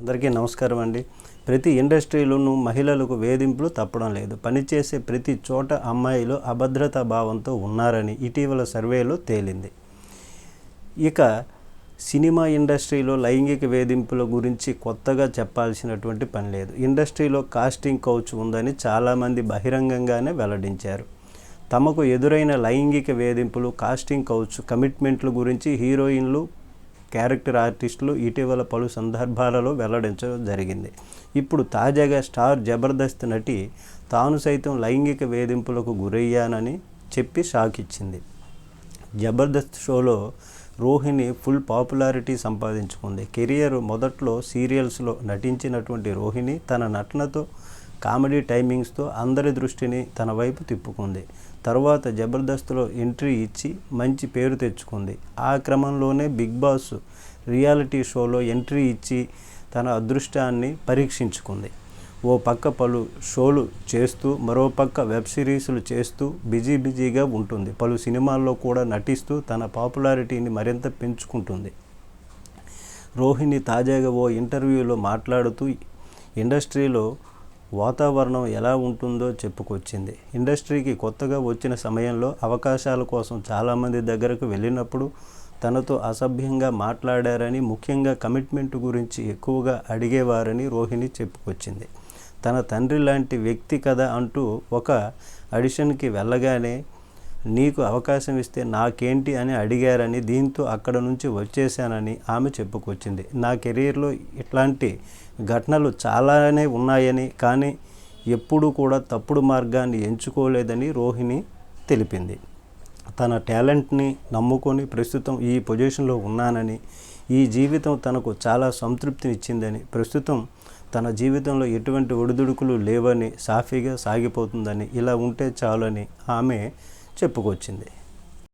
అందరికీ నమస్కారం అండి. ప్రతి ఇండస్ట్రీలోనూ మహిళలకు వేధింపులు తప్పడం లేదు. పనిచేసే ప్రతి చోట అమ్మాయిలు అభద్రతా భావంతో ఉన్నారని ఇటీవల సర్వేలో తేలింది. ఇక సినిమా ఇండస్ట్రీలో లైంగిక వేధింపుల గురించి కొత్తగా చెప్పాల్సినటువంటి పని లేదు. ఇండస్ట్రీలో కాస్టింగ్ కౌచ్ ఉందని చాలామంది బహిరంగంగానే వెల్లడించారు. తమకు ఎదురైన లైంగిక వేధింపులు కాస్టింగ్ కౌచ్ కమిట్మెంట్ల గురించి హీరోయిన్లు క్యారెక్టర్ ఆర్టిస్టులు ఇటీవల పలు సందర్భాలలో వెల్లడించడం జరిగింది. ఇప్పుడు తాజాగా స్టార్ జబర్దస్త్ నటి తాను సైతం లైంగిక వేధింపులకు గురయ్యానని చెప్పి షాక్ ఇచ్చింది. జబర్దస్త్ షోలో రోహిణి ఫుల్ పాపులారిటీ సంపాదించుకుంది. కెరియర్ మొదట్లో సీరియల్స్లో నటించినటువంటి రోహిణి తన నటనతో కామెడీ టైమింగ్స్తో అందరి దృష్టిని తన వైపు తిప్పుకుంది. తర్వాత జబర్దస్త్లో ఎంట్రీ ఇచ్చి మంచి పేరు తెచ్చుకుంది. ఆ క్రమంలోనే బిగ్ బాస్ రియాలిటీ షోలో ఎంట్రీ ఇచ్చి తన అదృష్టాన్ని పరీక్షించుకుంది. ఓ పక్క పలు షోలు చేస్తూ మరో పక్క వెబ్ సిరీస్లు చేస్తూ బిజీ బిజీగా ఉంటుంది. పలు సినిమాల్లో కూడా నటిస్తూ తన పాపులారిటీని మరింత పెంచుకుంటుంది. రోహిణి తాజాగా ఓ ఇంటర్వ్యూలో మాట్లాడుతూ ఇండస్ట్రీలో వాతావరణం ఎలా ఉంటుందో చెప్పుకొచ్చింది. ఇండస్ట్రీకి కొత్తగా వచ్చిన సమయంలో అవకాశాల కోసం చాలామంది దగ్గరకు వెళ్ళినప్పుడు తనతో అసభ్యంగా మాట్లాడారని ముఖ్యంగా కమిట్మెంట్ గురించి ఎక్కువగా అడిగేవారని రోహిణి చెప్పుకొచ్చింది. తన తండ్రి లాంటి వ్యక్తి కదా అంటూ ఒక అడిషన్కి వెళ్ళగానే నీకు అవకాశం ఇస్తే నాకేంటి? అని అడిగారని దీంతో అక్కడ నుంచి వచ్చేసానని ఆమె చెప్పుకొచ్చింది. నా కెరీర్లో ఇట్లాంటి ఘటనలు చాలానే ఉన్నాయని కానీ ఎప్పుడూ కూడా తప్పుడు మార్గాన్ని ఎంచుకోలేదని రోహిణి తెలిపింది. తన టాలెంట్ని నమ్ముకొని ప్రస్తుతం ఈ పొజిషన్లో ఉన్నానని ఈ జీవితం తనకు చాలా సంతృప్తినిచ్చిందని ప్రస్తుతం తన జీవితంలో ఎటువంటి ఒడిదుడుకులు లేవని సాఫీగా సాగిపోతుందని ఇలా ఉంటే చాలని ఆమె చెప్పుకొచ్చింది.